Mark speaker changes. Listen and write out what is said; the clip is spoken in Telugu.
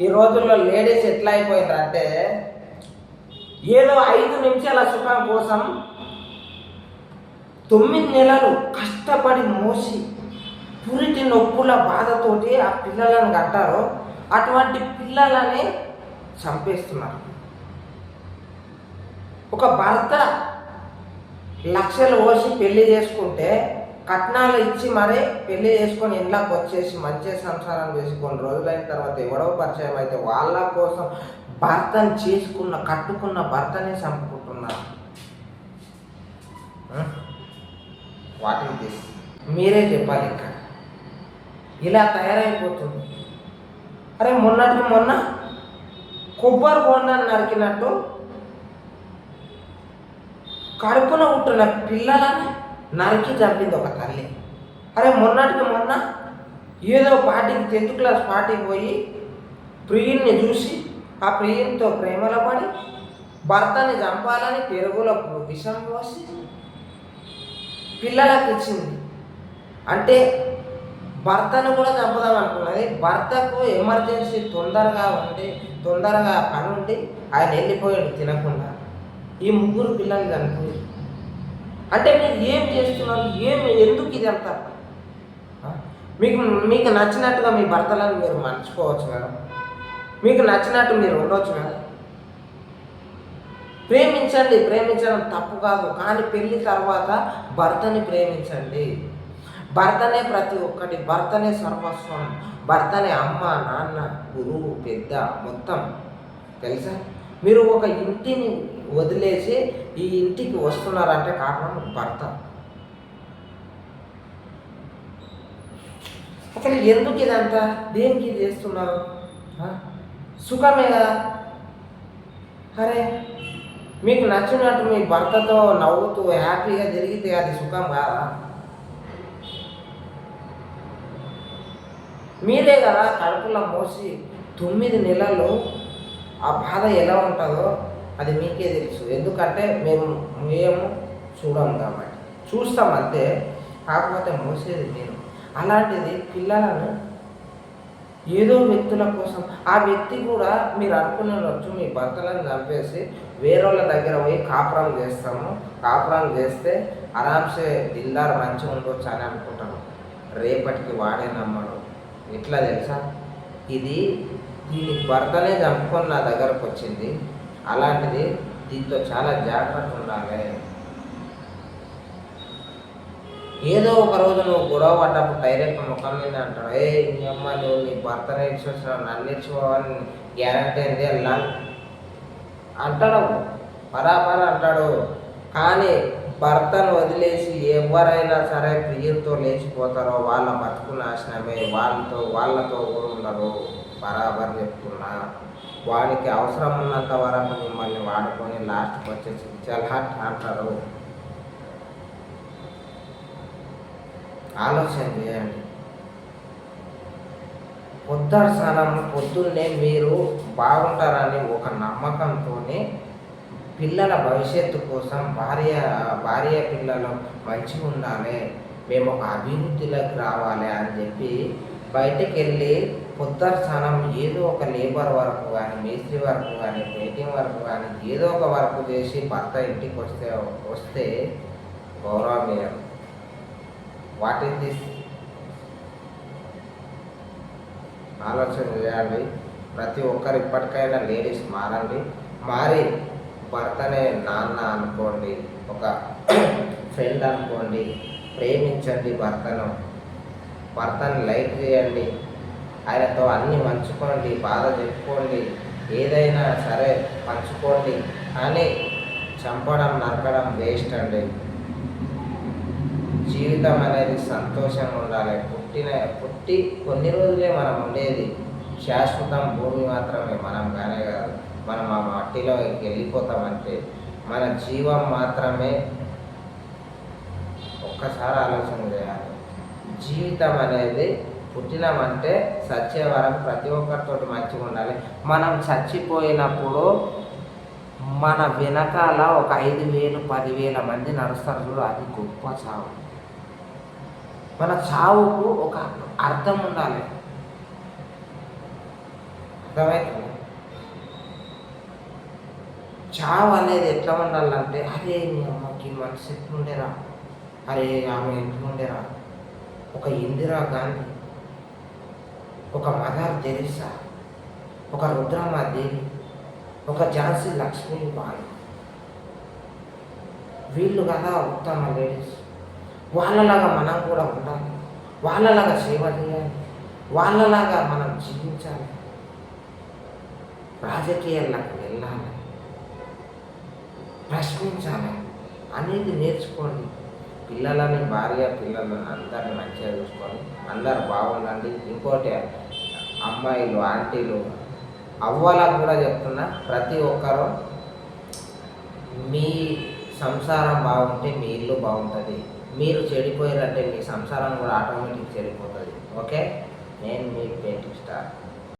Speaker 1: ఈ రోజుల్లో లేడీస్ ఎట్లా అయిపోయిందంటే ఏదో ఐదు నిమిషాల సుఖం కోసం తొమ్మిది నెలలు కష్టపడి మోసి పురిటి నొప్పుల బాధతోటి ఆ పిల్లలను కట్టారు. అటువంటి పిల్లలని చంపేస్తున్నారు. ఒక భర్త లక్షలు పోసి పెళ్ళి చేసుకుంటే కట్నాలు ఇచ్చి మరీ పెళ్ళి చేసుకొని ఇంట్లోకి వచ్చేసి మంచి సంసారం చేసి కొన్ని రోజులైన తర్వాత ఎవడో పరిచయం అయితే వాళ్ళ కోసం భర్తను చేసుకున్న కట్టుకున్న భర్తనే చంపుకుంటున్నారు. వాటిని తీసి. మీరే చెప్పాలి ఇంకా ఇలా తయారైపోతుంది. అరే మొన్నటి మొన్న కొబ్బరి బొండాన్ని నరికినట్టు కడుపున ఉంటున్న పిల్లలని నరికి చంపింది ఒక తల్లి. అరే మొన్నటికి మొన్న ఏదో పార్టీకి టెన్త్ క్లాస్ పార్టీకి పోయి ప్రియుల్ని చూసి ఆ ప్రియునితో ప్రేమలో పడి భర్తని చంపాలని పెరుగులో విషం పోసి పిల్లలకు ఇచ్చింది. అంటే భర్తను కూడా చంపుదాం అనుకున్నది భర్తకు ఎమర్జెన్సీ తొందరగా ఉండి తొందరగా పని ఉండి ఆయన వెళ్ళిపోయాడు తినకుండా. ఈ ముగ్గురు పిల్లలు చనిపోయారు. అంటే మీరు ఏం చేస్తున్నారు? ఏం ఎందుకు ఇదంతా ఆ? మీకు మీకు నచ్చినట్టుగా మీ భర్తలను మీరు మర్చిపోవచ్చు మేడం. మీకు నచ్చినట్టు మీరు ఉండవచ్చు మేడం. ప్రేమించండి ప్రేమించడం తప్పు కాదు. కానీ పెళ్ళి తర్వాత భర్తని ప్రేమించండి. భర్తనే ప్రతి ఒక్కటి. భర్తనే సర్వస్వం. భర్తనే అమ్మ నాన్న గురువు పెద్ద మొత్తం. తెలుసా? మీరు ఒక ఇంటిని వదిలేసి ఈ ఇంటికి వస్తున్నారంటే కారణం భర్త. అసలు ఎందుకు ఇదంతా? దేనికి చేస్తున్నారు? సుఖమే కదా? అరే మీకు నచ్చినట్టు మీ భర్తతో నవ్వుతూ హ్యాపీగా జరిగితే అది సుఖం కాదా? మీరే కదా కడుపులో మోసి తొమ్మిది నెలలు ఆ బాధ ఎలా ఉంటుందో అది మీకే తెలుసు. ఎందుకంటే మేము మేము చూడం కాబట్టి. చూస్తాం అంతే. కాకపోతే మోసేది మీరు. అలాంటిది పిల్లలను ఏదో వ్యక్తుల కోసం ఆ వ్యక్తి కూడా మీరు అనుకునేవచ్చు మీ భర్తలను చంపేసి వేరేళ్ళ దగ్గర పోయి కాపురం చేస్తాము. కాపురం చేస్తే ఆరామ్సే దిల్దార్ మంచిగా ఉండొచ్చు అని అనుకుంటాను రేపటికి వాడే నమ్మడు. ఎట్లా తెలుసా? ఇది దీని భర్తనే చంపుకొని నా దగ్గరకు వచ్చింది. అలాంటిది దీంతో చాలా జాగ్రత్త ఉండాలి. ఏదో ఒక రోజు నువ్వు గొడవ పడ్డప్పుడు డైరెక్ట్ ముఖం మీద అంటాడు ఏ నీ అమ్మ నువ్వు నీ భర్త ఇచ్చినావు నన్ను నేర్చుకోవాలని గ్యారంటీ ఏంటి అలా అంటాడు. బరాబర్ అంటాడు. కానీ భర్తను వదిలేసి ఎవరైనా సరే ప్రియులతో లేచిపోతారో వాళ్ళ బతుకు నాశనమే వాళ్ళతో వాళ్ళతో కూడా ఉండరు బరాబర్ చెప్తున్నా. వానికి అవసరం ఉన్నంత వరకు మిమ్మల్ని వాడుకొని లాస్ట్కి వచ్చేసి చల్హట్ అంటారు. ఆలోచన చేయండి. పొద్దున పొద్దున్నే మీరు బాగుంటారని ఒక నమ్మకంతో పిల్లల భవిష్యత్తు కోసం భార్య భార్య పిల్లలు మంచిగా ఉండాలి. మేము ఒక అభివృద్ధిలోకి రావాలి అని చెప్పి బయటికి వెళ్ళి పొద్దున స్థానం ఏదో ఒక లేబర్ వరకు కానీ మేస్త్రి వరకు కానీ పెయింటింగ్ వరకు కానీ ఏదో ఒక వర్క్ చేసి భర్త ఇంటికి వస్తే వస్తే గౌరవమేయం వాట్ ఈస్ దిస్ ఆలోచన చేయాలి. ప్రతి ఒక్కరు ఇప్పటికైనా లేడీస్ మారండి. మారి భర్తనే నాన్న అనుకోండి ఒక ఫ్రెండ్ అనుకోండి ప్రేమించండి భర్తను. భర్తని లైట్ చేయండి. ఆయనతో అన్నీ పంచుకోండి బాధ చెప్పుకోండి ఏదైనా సరే పంచుకోండి కానీ చంపడం నరకడం వేస్ట్ అండి. జీవితం అనేది సంతోషంగా ఉండాలి. పుట్టిన పుట్టి కొన్ని రోజులే మనం ఉండేది. శాశ్వతం భూమి మాత్రమే మనం కానే కాదు. మనం ఆ మట్టిలో వెళ్ళిపోతామంటే మన జీవం మాత్రమే ఒక్కసారి ఆలోచన చేయాలి. జీవితం అనేది పుట్టినామంటే చచ్చే వరకు ప్రతి ఒక్కరితోటి మంచిగా ఉండాలి. మనం చచ్చిపోయినప్పుడు మన వెనకాల ఒక ఐదు వేలు పదివేల మంది నడుస్తారు చూడు అది గొప్ప చావు. మన చావుకు ఒక అర్థం ఉండాలి. అర్థమవుతుంది చావు అనేది ఎట్లా ఉండాలంటే అరే నీ అమ్మకి మనసు ఎట్లుండేరా? అరే ఆమె ఎట్లుండేరా? ఒక ఇందిరా గాంధీ. ఒక మదర్ తెరిసా ఒక రుద్రమాదేవి ఒక ఝాన్సీ లక్ష్మీబాయి వీళ్ళు కదా ఉత్తమ లేడీస్. వాళ్ళలాగా మనం కూడా ఉండాలి. వాళ్ళలాగా సేవ చేయాలి. వాళ్ళలాగా మనం జీవించాలి. రాజకీయాలకు వెళ్ళాలి. ప్రశ్నించాలి. అనేది నేర్చుకోండి. పిల్లలని భార్య పిల్లలను అందరిని మంచిగా చూసుకొని అందరు బాగుండండి. ఇంకోటి అమ్మాయిలు ఆంటీలు. అవ్వాలని కూడా చెప్తున్నా ప్రతి ఒక్కరూ మీ సంసారం బాగుంటే మీ ఇల్లు బాగుంటుంది. మీరు చెడిపోయారంటే మీ సంసారం కూడా ఆటోమేటిక్ చెడిపోతుంది. ఓకే? నేను మీ పెయింటింగ్ స్టార్.